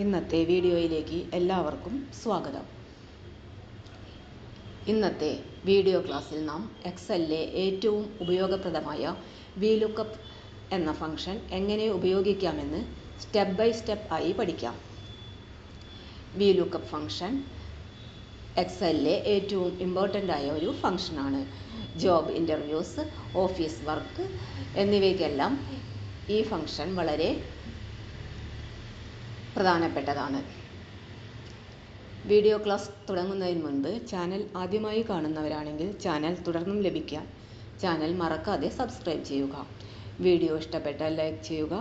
ഇന്നത്തെ വീഡിയോയിലേക്ക് എല്ലാവർക്കും സ്വാഗതം. ഇന്നത്തെ വീഡിയോ ക്ലാസ്സിൽ നാം എക്സലിലെ ഏറ്റവും ഉപയോഗപ്രദമായ വി ലുക്കപ്പ് എന്ന ഫംഗ്ഷൻ എങ്ങനെ ഉപയോഗിക്കാമെന്ന് സ്റ്റെപ്പ് ബൈ സ്റ്റെപ്പ് ആയി പഠിക്കാം. വി ലുക്കപ്പ് ഫംഗ്ഷൻ എക്സലിലെ ഏറ്റവും ഇമ്പോർട്ടന്റ് ആയ ഒരു ഫംഗ്ഷനാണ് ജോബ് ഇന്റർവ്യൂസ് ഓഫീസ് വർക്ക് എന്നിവയ്ക്കെല്ലാം ഈ ഫംഗ്ഷൻ വളരെ പ്രധാനപ്പെട്ടതാണ്. വീഡിയോ ക്ലാസ് തുടങ്ങുന്നതിന് മുൻപ് ചാനൽ ആദ്യമായി കാണുന്നവരാണെങ്കിൽ ചാനൽ തുടർന്നും ലഭിക്കാൻ ചാനൽ മറക്കാതെ സബ്സ്ക്രൈബ് ചെയ്യുക. വീഡിയോ ഇഷ്ടപ്പെട്ടാൽ ലൈക്ക് ചെയ്യുക.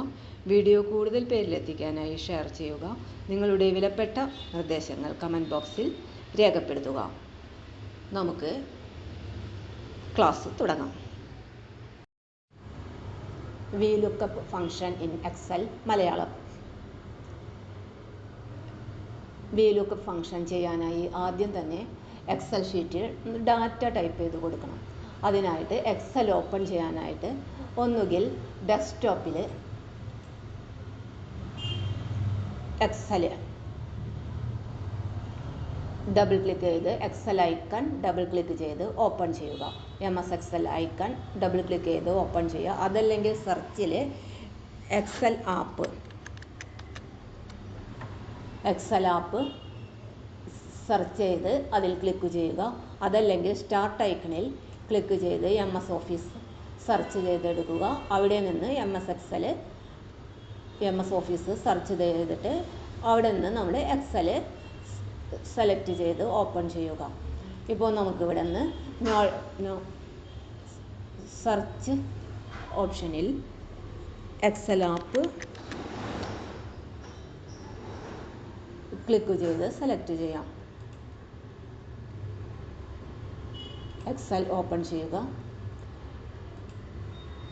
വീഡിയോ കൂടുതൽ പേരിലെത്തിക്കാനായി ഷെയർ ചെയ്യുക. നിങ്ങളുടെ വിലപ്പെട്ട നിർദ്ദേശങ്ങൾ കമന്റ് ബോക്സിൽ രേഖപ്പെടുത്തുക. നമുക്ക് ക്ലാസ് തുടങ്ങാം. V lookup function in Excel Malayalam. V function ചെയ്യാനായി ആദ്യം തന്നെ എക്സൽ ഷീറ്റിൽ ഡാറ്റ ടൈപ്പ് ചെയ്ത് കൊടുക്കണം. അതിനായിട്ട് എക്സൽ ഓപ്പൺ ചെയ്യാനായിട്ട് ഒന്നുകിൽ ഡെസ്ക്ടോപ്പിൽ എക്സൽ ഡബിൾ ക്ലിക്ക് ചെയ്ത് എക്സൽ ഐക്കൺ ഡബിൾ ക്ലിക്ക് ചെയ്ത് ഓപ്പൺ ചെയ്യുക. M S Excel icon double click ചെയ്ത് ഓപ്പൺ ചെയ്യുക. അതല്ലെങ്കിൽ സെർച്ചിൽ Excel app Excel app search ചെയ്ത് അതിൽ ക്ലിക്ക് ചെയ്യുക. അതല്ലെങ്കിൽ സ്റ്റാർട്ട് ഐക്കണിൽ ക്ലിക്ക് ചെയ്ത് എം എസ് ഓഫീസ് സെർച്ച് ചെയ്തെടുക്കുക. അവിടെ നിന്ന് M S Excel M S office search ചെയ്തിട്ട് അവിടെ നിന്ന് നമ്മൾ എക്സൽ സെലക്ട് ചെയ്ത് ഓപ്പൺ ചെയ്യുക. ഇപ്പോൾ നമുക്കിവിടെ നിന്ന് സെർച്ച് ഓപ്ഷനിൽ എക്സൽ ആപ്പ് ക്ലിക്ക് ചെയ്ത് സെലക്ട് ചെയ്യാം. എക്സൽ ഓപ്പൺ ചെയ്യുക.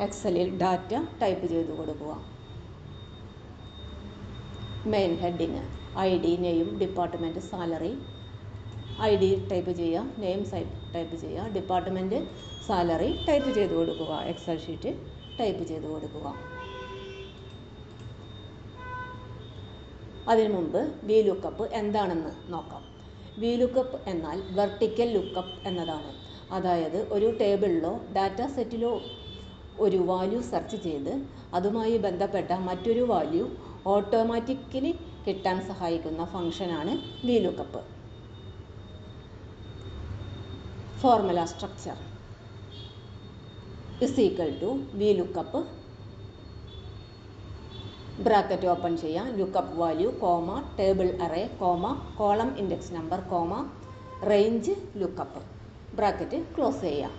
എക്സലിൽ ഡാറ്റ ടൈപ്പ് ചെയ്ത് കൊടുക്കുക. Main heading I D name department salary I D type ചെയ്യുക നെയിം ടൈപ്പ് ചെയ്യുക ഡിപ്പാർട്ട്മെന്റ് സാലറി ടൈപ്പ് ചെയ്ത് കൊടുക്കുക. എക്സൽ ഷീറ്റ് ടൈപ്പ് ചെയ്ത് കൊടുക്കുക. അതിനു മുമ്പ് വി ലുക്കപ്പ് എന്താണെന്ന് നോക്കാം. വി ലുക്കപ്പ് എന്നാൽ വെർട്ടിക്കൽ ലുക്കപ്പ് എന്നതാണ്. അതായത് ഒരു ടേബിളിലോ ഡാറ്റ സെറ്റിലോ ഒരു വാല്യൂ സെർച്ച് ചെയ്ത് അതുമായി ബന്ധപ്പെട്ട മറ്റൊരു വാല്യൂ ഓട്ടോമാറ്റിക്കലി കിട്ടാൻ സഹായിക്കുന്ന ഫംഗ്ഷനാണ് V lookup formula structure is equal to V lookup bracket open ചെയ്യാം. Lookup value comma table array comma column index number comma range lookup bracket close ചെയ്യാം.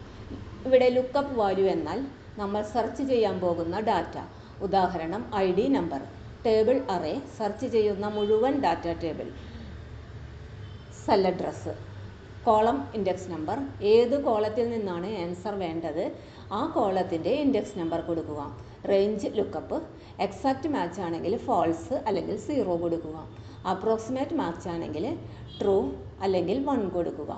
ഇവിടെ ലുക്കപ്പ് വാല്യൂ എന്നാൽ നമ്മൾ സെർച്ച് ചെയ്യാൻ പോകുന്ന ഡാറ്റ. ഉദാഹരണം I D number. Table array search ചെയ്യുന്ന മുഴുവൻ data table. Cell address. Column index number. ഏത് കോളത്തിൽ നിന്നാണ് ആൻസർ വേണ്ടത്? ആ കോളത്തിന്റെ ഇൻഡെക്സ് നമ്പർ കൊടുക്കുക. റേഞ്ച് ലുക്കപ്പ് എക്സാക്റ്റ് മാച്ച് ആണെങ്കിൽ ഫോൾസ് അല്ലെങ്കിൽ സീറോ കൊടുക്കുക. അപ്രോക്സിമേറ്റ് മാച്ച് ആണെങ്കിൽ ട്രൂ അല്ലെങ്കിൽ വൺ കൊടുക്കുക.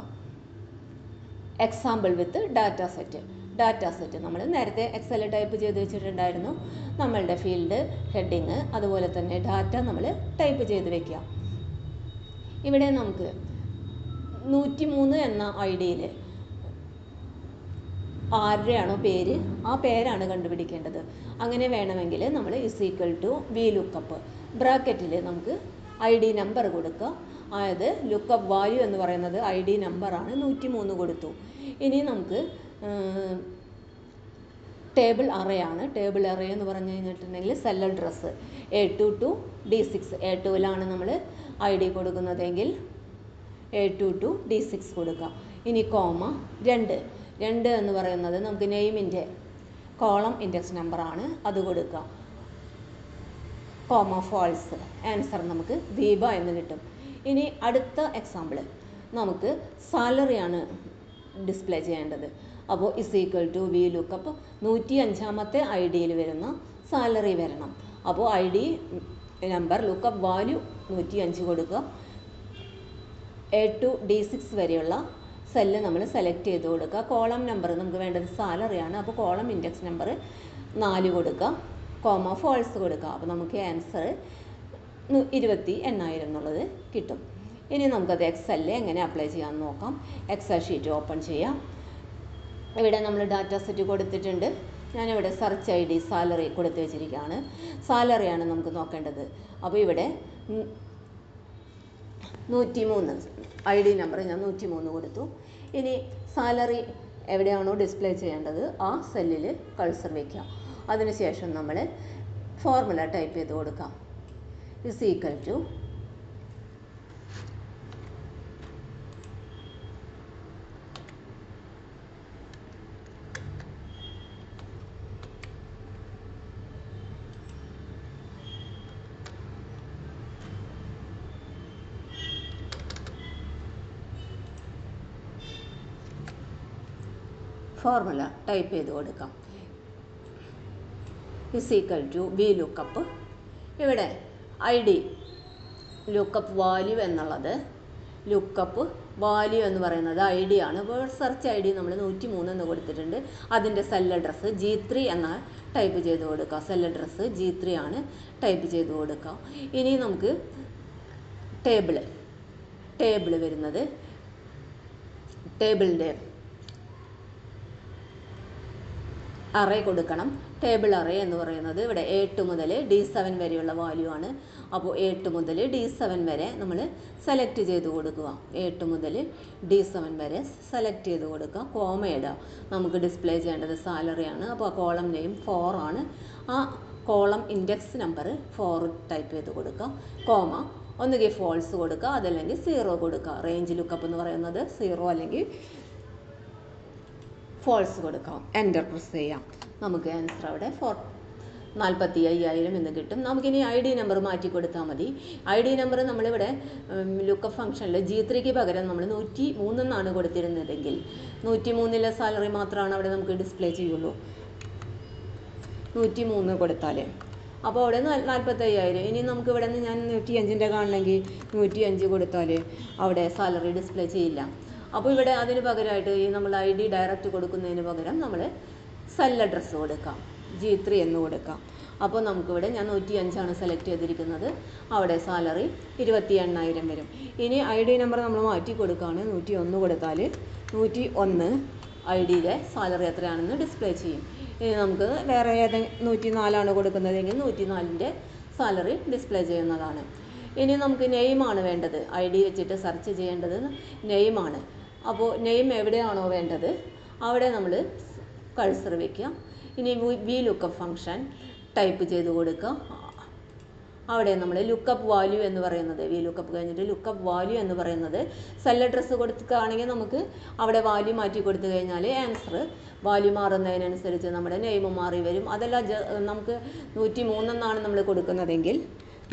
Example with data set data set നമ്മൾ നേരത്തെ എക്സൽ ടൈപ്പ് ചെയ്ത് വെച്ചിട്ടുണ്ടായിരുന്നു. നമ്മളുടെ ഫീൽഡ് ഹെഡിങ് അതുപോലെ തന്നെ ഡാറ്റ നമ്മൾ ടൈപ്പ് ചെയ്ത് വെക്കുക. ഇവിടെ നമുക്ക് നൂറ്റി മൂന്ന് എന്ന ഐ ഡിയിൽ ആരുടെയാണോ പേര് ആ പേരാണ് കണ്ടുപിടിക്കേണ്ടത്. അങ്ങനെ വേണമെങ്കിൽ നമ്മൾ is equal to V lookup ബ്രാക്കറ്റിൽ നമുക്ക് ഐ ഡി നമ്പർ കൊടുക്കുക അതായത് ലുക്കപ്പ് വാല്യൂ എന്ന് പറയുന്നത് ഐ ഡി നമ്പറാണ് നൂറ്റി മൂന്ന് കൊടുത്തു. ഇനി നമുക്ക് ടേബിൾ അറയാണ് ടേബിൾ അറേ എന്ന് പറഞ്ഞു കഴിഞ്ഞിട്ടുണ്ടെങ്കിൽ cell address A two to D six A ടുവിലാണ് നമ്മൾ I D കൊടുക്കുന്നതെങ്കിൽ A two to D six കൊടുക്കുക ഇനി കോമ രണ്ട്. രണ്ട് എന്ന് പറയുന്നത് നമുക്ക് നെയിമിന്റെ കോളം ഇൻഡെക്സ് നമ്പറാണ് അത് കൊടുക്കുക കോമ ഫോൾസ് ആൻസർ നമുക്ക് ദീപ എന്ന് കിട്ടും. ഇനി അടുത്ത എക്സാമ്പിൾ നമുക്ക് സാലറിയാണ് ഡിസ്പ്ലേ ചെയ്യേണ്ടത്. അപ്പോൾ is equal to V lookup നൂറ്റി അഞ്ചാമത്തെ ഐ ഡിയിൽ വരുന്ന സാലറി വരണം. അപ്പോൾ I D number lookup value നൂറ്റി അഞ്ച് കൊടുക്കുക എ ടു ഡി സിക്സ് വരെയുള്ള സെല്ല് നമ്മൾ സെലക്ട് ചെയ്ത് കൊടുക്കുക. കോളം നമ്പർ നമുക്ക് വേണ്ടത് സാലറിയാണ് അപ്പോൾ കോളം ഇൻഡെക്സ് നമ്പർ നാല് കൊടുക്കുക. കോമ ഫോൾസ് കൊടുക്കുക. അപ്പോൾ നമുക്ക് ആൻസർ ഇരുപത്തി എണ്ണായിരം എന്നുള്ളത് കിട്ടും. ഇനി നമുക്കത് എക്സലിൽ എങ്ങനെ അപ്ലൈ ചെയ്യാമെന്ന് നോക്കാം. എക്സൽ ഷീറ്റ് ഓപ്പൺ ചെയ്യാം. ഇവിടെ നമ്മൾ ഡാറ്റ സെറ്റ് കൊടുത്തിട്ടുണ്ട്. ഞാനിവിടെ സെർച്ച് ഐ ഡി സാലറി കൊടുത്തു വെച്ചിരിക്കുകയാണ്. സാലറിയാണ് നമുക്ക് നോക്കേണ്ടത്. അപ്പോൾ ഇവിടെ നൂറ്റി മൂന്ന് ഐ ഡി നമ്പർ ഞാൻ നൂറ്റി മൂന്ന് കൊടുത്തു. ഇനി സാലറി എവിടെയാണോ ഡിസ്പ്ലേ ചെയ്യേണ്ടത് ആ സെല്ലിൽ കഴ്സർ വയ്ക്കുക. അതിനുശേഷം നമ്മൾ ഫോർമുല ടൈപ്പ് ചെയ്ത് കൊടുക്കാം. Is equal to formula type ചെയ്ത് കൊടുക്കാം. Is equal to B lookup ഇവിടെ ഐ ഡി ലുക്കപ്പ് വാല്യൂ എന്നുള്ളത് ലുക്കപ്പ് വാല്യൂ എന്ന് പറയുന്നത് ഐ ഡി ആണ്. വേർഡ് സെർച്ച് ഐ ഡി നമ്മൾ നൂറ്റി മൂന്ന് എന്ന് കൊടുത്തിട്ടുണ്ട്. അതിന്റെ സെൽ അഡ്രസ്സ് ജി ത്രീ എന്ന ടൈപ്പ് ചെയ്ത് കൊടുക്കുക സെൽ അഡ്രസ്സ് ജി ത്രീ ആണ് ടൈപ്പ് ചെയ്ത് കൊടുക്കുക ഇനി നമുക്ക് ടേബിൾ ടേബിൾ വരുന്നത് ടേബിളിന്റെ അറേ കൊടുക്കണം. ടേബിൾ അറേ എന്ന് പറയുന്നത് ഇവിടെ എട്ട് മുതൽ ഡി സെവൻ വരെയുള്ള വാല്യൂ ആണ്. അപ്പോൾ എട്ട് മുതൽ ഡി സെവൻ വരെ നമ്മൾ സെലക്ട് ചെയ്ത് കൊടുക്കുക. എട്ട് മുതൽ ഡി സെവൻ വരെ സെലക്ട് ചെയ്ത് കൊടുക്കുക. കോമ ഇടുക. നമുക്ക് ഡിസ്പ്ലേ ചെയ്യേണ്ടത് സാലറി ആണ്. അപ്പോൾ ആ കോളം നെയിം ഫോർ ആണ്. ആ column index number four type ചെയ്ത് കൊടുക്കുക. കോമ ഒന്നുകിൽ ഫോൾസ് കൊടുക്കുക. അതല്ലെങ്കിൽ സീറോ കൊടുക്കുക. റേഞ്ച് ലുക്കപ്പ് എന്ന് പറയുന്നത് സീറോ അല്ലെങ്കിൽ ഫോൾസ് കൊടുക്കാം. എന്റർ പ്രസ് ചെയ്യാം. നമുക്ക് ആൻസർ അവിടെ ഫോർ നാൽപ്പത്തി അയ്യായിരം എന്ന് കിട്ടും. നമുക്കിനി ഐ ഡി നമ്പർ മാറ്റി കൊടുത്താൽ മതി. ഐ ഡി നമ്പർ നമ്മളിവിടെ ലുക്കപ്പ് ഫംഗ്ഷനിൽ ജി ത്രീക്ക് പകരം നമ്മൾ നൂറ്റി മൂന്നെന്നാണ് കൊടുത്തിരുന്നതെങ്കിൽ നൂറ്റി മൂന്നിലെ സാലറി മാത്രമാണ് അവിടെ നമുക്ക് ഡിസ്പ്ലേ ചെയ്യുള്ളൂ. നൂറ്റി മൂന്ന് കൊടുത്താൽ അപ്പോൾ അവിടെ നാൽപ്പത്തി അയ്യായിരം ഇനി നമുക്ക് ഇവിടെ നിന്ന് ഞാൻ നൂറ്റി അഞ്ചിന്റെ കാണണമെങ്കിൽ നൂറ്റി അഞ്ച് കൊടുത്താൽ അവിടെ സാലറി ഡിസ്പ്ലേ ചെയ്യില്ല. അപ്പോൾ ഇവിടെ അതിന് പകരമായിട്ട് ഈ നമ്മൾ ഐ ഡി ഡയറക്റ്റ് കൊടുക്കുന്നതിന് പകരം നമ്മൾ സെൽ അഡ്രസ്സ് കൊടുക്കാം. ജി ത്രീ എന്ന് കൊടുക്കാം. അപ്പോൾ നമുക്കിവിടെ ഞാൻ നൂറ്റി അഞ്ചാണ് സെലക്ട് ചെയ്തിരിക്കുന്നത്. അവിടെ സാലറി ഇരുപത്തി എണ്ണായിരം വരും. ഇനി ഐ ഡി നമ്പർ നമ്മൾ മാറ്റി കൊടുക്കുകയാണ്. നൂറ്റി ഒന്ന് കൊടുത്താൽ നൂറ്റി ഒന്ന് ഐ ഡിയിലെ സാലറി എത്രയാണെന്ന് ഡിസ്പ്ലേ ചെയ്യും. ഇനി നമുക്ക് വേറെ ഏതെങ്കിലും നൂറ്റി നാലാണ് കൊടുക്കുന്നതെങ്കിൽ നൂറ്റി നാലിന്റെ സാലറി ഡിസ്പ്ലേ ചെയ്യുന്നതാണ്. ഇനി നമുക്ക് നെയിമാണ് വേണ്ടത്. ഐ ഡി വെച്ചിട്ട് സെർച്ച് ചെയ്യേണ്ടത് നെയിമാണ് അപ്പോൾ നെയിം എവിടെയാണോ വേണ്ടത് അവിടെ നമ്മൾ കഴ്സർ വയ്ക്കുക ഇനി വി ലുക്കപ്പ് ഫംഗ്ഷൻ ടൈപ്പ് ചെയ്ത് കൊടുക്കുക. അവിടെ നമ്മൾ ലുക്കപ്പ് വാല്യൂ എന്ന് പറയുന്നത് വി ലുക്കപ്പ് കഴിഞ്ഞിട്ട് ലുക്കപ്പ് വാല്യൂ എന്ന് പറയുന്നത് സെൽ അഡ്രസ്സ് കൊടുക്കുകയാണെങ്കിൽ നമുക്ക് അവിടെ വാല്യൂ മാറ്റി കൊടുത്തു കഴിഞ്ഞാൽ ആൻസർ വാല്യൂ മാറുന്നതിനനുസരിച്ച് നമ്മുടെ നെയിം മാറി വരും. അതല്ല നമുക്ക് നൂറ്റി മൂന്നെന്നാണ് നമ്മൾ കൊടുക്കുന്നതെങ്കിൽ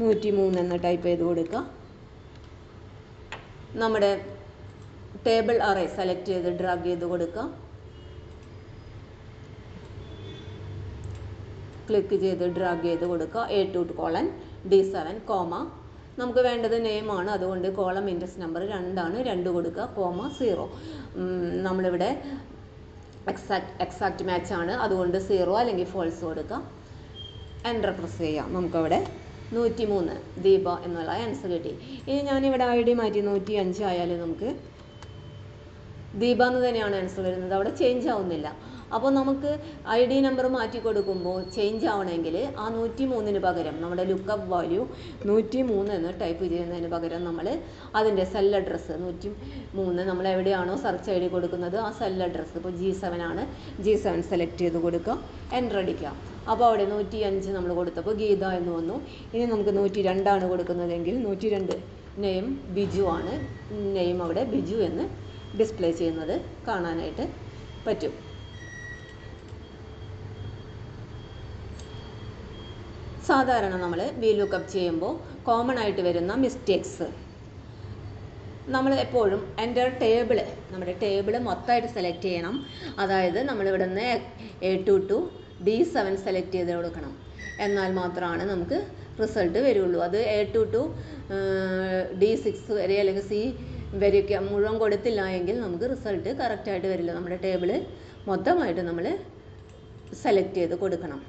നൂറ്റി മൂന്നെന്ന് ടൈപ്പ് ചെയ്ത് കൊടുക്കുക. നമ്മുടെ ടേബിൾ അറേ സെലക്ട് ചെയ്ത് ഡ്രാഗ് ചെയ്ത് കൊടുക്കുക ക്ലിക്ക് ചെയ്ത് ഡ്രാഗ് ചെയ്ത് കൊടുക്കുക. A two colon D seven comma നമുക്ക് വേണ്ടത് നെയിമാണ് അതുകൊണ്ട് കോളം ഇൻഡെക്സ് നമ്പർ രണ്ടാണ്. രണ്ട് കൊടുക്കുക കോമ സീറോ നമ്മളിവിടെ എക്സാക്ട് എക്സാക്ട് മാച്ച് ആണ്. അതുകൊണ്ട് സീറോ അല്ലെങ്കിൽ ഫോൾസ് കൊടുക്കുക. എന്റർ പ്രസ് ചെയ്യാം. നമുക്കവിടെ നൂറ്റി മൂന്ന് ദീപ എന്നുള്ള ആൻസർ കിട്ടി. ഇനി ഞാനിവിടെ ഐ ഡി മാറ്റി നൂറ്റി ആയാൽ നമുക്ക് ദീപ എന്ന് തന്നെയാണ് ആൻസർ വരുന്നത്. അവിടെ ചേഞ്ച് ആവുന്നില്ല. അപ്പോൾ നമുക്ക് ഐ ഡി നമ്പർ മാറ്റി കൊടുക്കുമ്പോൾ ചേഞ്ച് ആവണമെങ്കിൽ ആ നൂറ്റി മൂന്നിന് പകരം നമ്മുടെ ലുക്കപ്പ് വാല്യൂ നൂറ്റി മൂന്ന് എന്ന് ടൈപ്പ് ചെയ്യുന്നതിന് പകരം നമ്മൾ അതിന്റെ സെൽ അഡ്രസ്സ് നൂറ്റി മൂന്ന് നമ്മൾ എവിടെയാണോ സെർച്ച് ഐ ഡി കൊടുക്കുന്നത് ആ സെൽ അഡ്രസ്സ് ഇപ്പോൾ ജി സെവൻ ആണ്. ജി സെവൻ സെലക്ട് ചെയ്ത് കൊടുക്കുക. എന്റർ അടിക്കുക. അപ്പോൾ അവിടെ നൂറ്റി അഞ്ച് നമ്മൾ കൊടുത്തപ്പോൾ ഗീത എന്ന് വന്നു. ഇനി നമുക്ക് നൂറ്റി രണ്ടാണ് കൊടുക്കുന്നതെങ്കിൽ നൂറ്റി രണ്ട് നെയിം ബിജു ആണ്. നെയിം അവിടെ ബിജു എന്ന് ഡിസ്പ്ലേ ചെയ്യുന്നത് കാണാനായിട്ട് പറ്റും. സാധാരണ നമ്മൾ വി ലുക്കപ്പ് ചെയ്യുമ്പോൾ കോമൺ ആയിട്ട് വരുന്ന മിസ്റ്റേക്സ് നമ്മൾ എപ്പോഴും എന്റെ ടേബിൾ നമ്മുടെ ടേബിൾ മൊത്തമായിട്ട് സെലക്ട് ചെയ്യണം. അതായത് നമ്മൾ ഇവിടെ നിന്ന് A two to D seven select ചെയ്ത് കൊടുക്കണം. എന്നാൽ മാത്രമാണ് നമുക്ക് റിസൾട്ട് വരുള്ളൂ. അത് A two to D six വരെ അല്ലെങ്കിൽ സി വരെയൊക്കെ മുഴുവൻ കൊടുത്തില്ല എങ്കിൽ നമുക്ക് റിസൾട്ട് കറക്റ്റായിട്ട് വരില്ല. നമ്മുടെ ടേബിൾ മൊത്തമായിട്ട് നമ്മൾ സെലക്ട് ചെയ്ത് കൊടുക്കണം.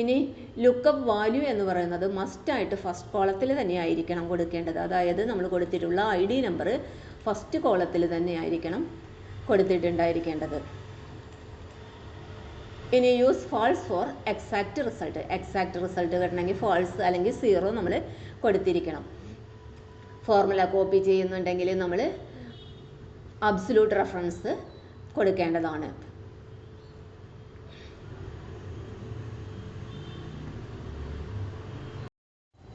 ഇനി ലുക്കപ്പ് വാല്യൂ എന്ന് പറയുന്നത് മസ്റ്റായിട്ട് ഫസ്റ്റ് കോളത്തിൽ തന്നെ ആയിരിക്കണം കൊടുക്കേണ്ടത്. അതായത് നമ്മൾ കൊടുത്തിട്ടുള്ള ഐ ഡി നമ്പർ ഫസ്റ്റ് കോളത്തിൽ തന്നെ ആയിരിക്കണം കൊടുത്തിട്ടുണ്ടായിരിക്കേണ്ടത്. ഇനി use false for exact result exact result കിട്ടണമെങ്കിൽ ഫാൾസ് അല്ലെങ്കിൽ സീറോ നമ്മൾ കൊടുത്തിരിക്കണം. ഫോർമുല കോപ്പി ചെയ്യുന്നുണ്ടെങ്കിൽ നമ്മൾ അബ്സലൂട്ട് റെഫറൻസ് കൊടുക്കേണ്ടതാണ്.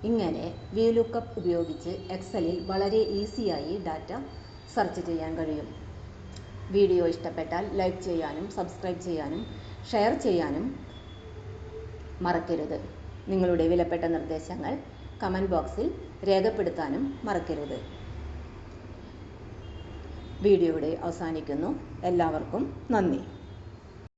ഇങ്ങനെ വ്യൂ ലുക്കപ്പ് ഉപയോഗിച്ച് എക്സലിൽ വളരെ ഈസിയായി ഡാറ്റ സെർച്ച് ചെയ്യാൻ കഴിയും. വീഡിയോ ഇഷ്ടപ്പെട്ടാൽ ലൈക്ക് ചെയ്യാനും സബ്സ്ക്രൈബ് ചെയ്യാനും ഷെയർ ചെയ്യാനും മറക്കരുത്. നിങ്ങളുടെ വിലപ്പെട്ട നിർദ്ദേശങ്ങൾ കമന്റ് ബോക്സിൽ രേഖപ്പെടുത്താനും മറക്കരുത്. വീഡിയോ ഇവിടെ അവസാനിക്കുന്നു. എല്ലാവർക്കും നന്ദി.